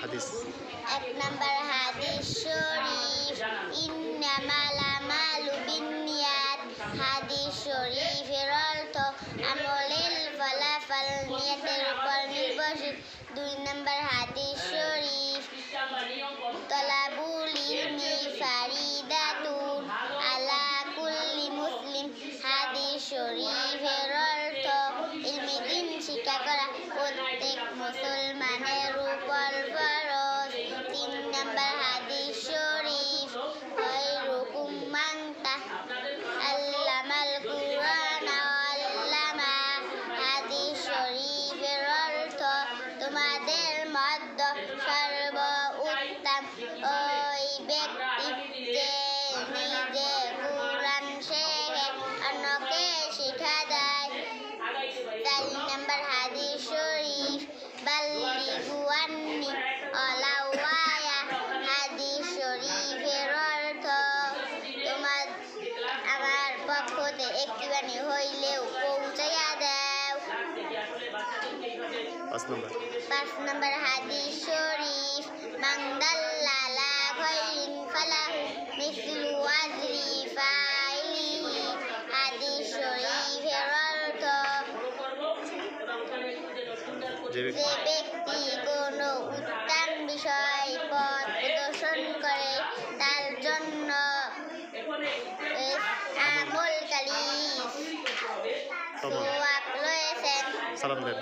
হাদিস। এক নম্বর হাদিস শরীফ। ইন্নামাল আমালু বিন্নিয়াত। হাদিস শরীফের অর্থ আমলের ফলাফল নিয়তের উপর নির্ভরশীল। দুই নম্বর হাদিস শরীফ তলাবুল ইলমি ফারিদাতুন আলা কুল্লি মুসলিম। হাদিস শরীফের মুসলমানের উপর ফরজ। তিন নম্বর হাদিস শরীফ খৈরুকুম মান আল্লামাল কুরআন আল্লামা। হাদিস শরীফের অর্থ, তোমাদের মধ্য সর্ব উত্তম ওই ব্যক্তি যে নিজে কোরআন শেখে, অন্যকে শিক্ষা দেয়। চার নম্বর হাদিস হতে একটি বাণী হইলেও পৌঁছাইয়া দাও। পাঁচ নম্বর। হাদিস শরীফ মাংদাল্লালা খৈরিন ফালাহু মিসলু আজরি ফাইলিহি হাদিস শরীফের অর্থ যে রয়েছেন সালাম দেন